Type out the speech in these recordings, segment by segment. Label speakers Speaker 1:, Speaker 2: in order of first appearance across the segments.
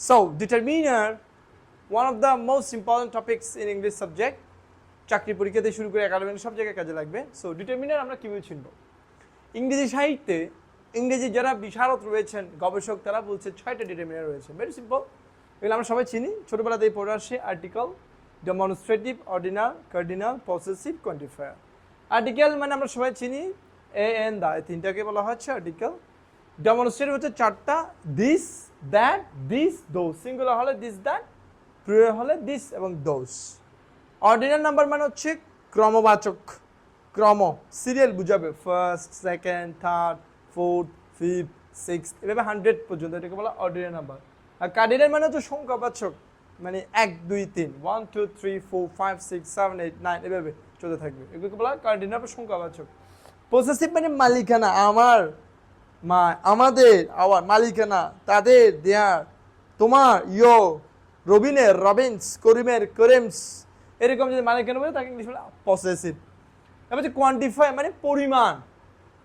Speaker 1: So, determiner, one of the most important topics in English subject. চাকরি পরীক্ষা থেকে শুরু করে একাডেমিক সব জায়গায় কাজে লাগবে। সো ডিটারমিনার আমরা কীভাবে চিনব? ইংরেজি সাহিত্যে ইংরেজি যারা বিশারদ রয়েছেন গবেষক তারা বলছে ছয়টা ডিটারমিনার রয়েছে। ভেরি সিম্পল এগুলো আমরা সবাই চিনি। ছোটোবেলাতেই পড়ে আসছি article demonstrative ordinal cardinal possessive quantifier article মানে আমরা সবাই চিনি। এ এন দা তিনটাকে বলা হচ্ছে আর্টিকেল ডেমনস্ট্রেটিভ হচ্ছে চারটা। This that this those singular হলে দিস দ্যাট প্লুরাল হলে দিস এবং দোস অর্ডিনাল নাম্বার মানে হচ্ছে ক্রমবাচক, ক্রম সিরিয়াল বুঝাবে। First second third fourth fifth six এভাবে হান্ড্রেড পর্যন্ত, এটাকে বলা অর্ডিনাল নাম্বার আর কার্ডিনাল মানে হচ্ছে সংখ্যাবাচক মানে এক, দুই, তিন। One two three four five six seven eight nine এভাবে চলতে থাকবে। এগুলোকে বলা কার্ডিনাল সংখ্যাবাচক। পসেসিভ মানে মালিকানা, আমার। মা, আমাদের, আওয়ার মালিকানা, তাদের দেয়ার, তোমার, ইয়ো, রবিনের, রবিনস, করিমের, করিমস। এরকম যদি মালিকানা বলে, তাকে ইংলিশ বলে পসেসিভ এবার হচ্ছে কোয়ান্টিফাই মানে পরিমাণ।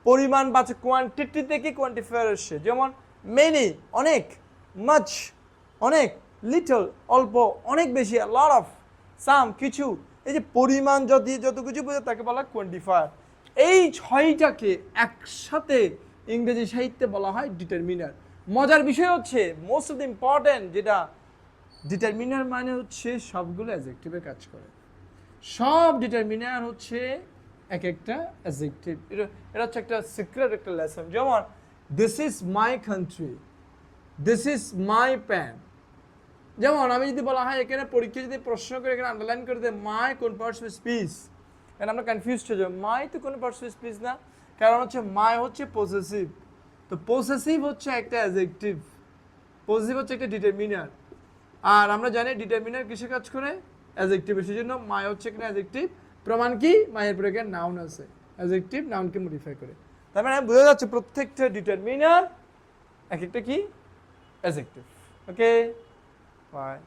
Speaker 1: পরিমাণ বা কোয়ান্টিটি থেকে কোয়ান্টিফায়ার এসছে যেমন মেনি অনেক মাছ অনেক লিটল অল্প, অনেক বেশি লট অফ সাম কিছু। এই যে পরিমাণ যদি যত কিছু বোঝে, তাকে বলা কোয়ান্টিফায়ার এই ছয়টাকে একসাথে ইংরেজি সাহিত্যে বলা হয় ডিটারমিনার মজার বিষয় হচ্ছে মোস্ট অফ দ্য ইম্পর্টেন্ট যেটা ডিটারমিনার মানে হচ্ছে সবগুলো অ্যাজেক্টিভে কাজ করে। সব ডিটারমিনার হচ্ছে এক একটা অ্যাজেক্টিভ এটা এটা হচ্ছে একটা সিক্রেট একটা লেসন যেমন this is my country this is my pan যেমন, আমি যদি বলা হয় এখানে পরীক্ষা যদি প্রশ্ন করে এখানে আন্ডারলাইন করে দেয় মাই কোন পার্টস অফ স্পিচ এখানে আমরা কনফিউজ হয়ে যাব। মাই তো কোনো পার্টস অফ স্পিচ না। কারণ হচ্ছে মাই হচ্ছে পসেসিভ তো পসেসিভ হচ্ছে একটা অ্যাজেক্টিভ পসেসিভ হচ্ছে একটা ডিটারমিনার আর আমরা জানি ডিটারমিনার কিসে কাজ করে? অ্যাজেক্টিভ সেই জন্য মাই হচ্ছে এখানে অ্যাজেক্টিভ প্রমাণ কি? মায়ের পরে এখানে নাউন আছে। অ্যাজেক্টিভ নাউনকে মডিফাই করে। তার মানে বোঝা যাচ্ছে প্রত্যেকটা ডিটারমিনার এক একটা কি? Adjective okay bye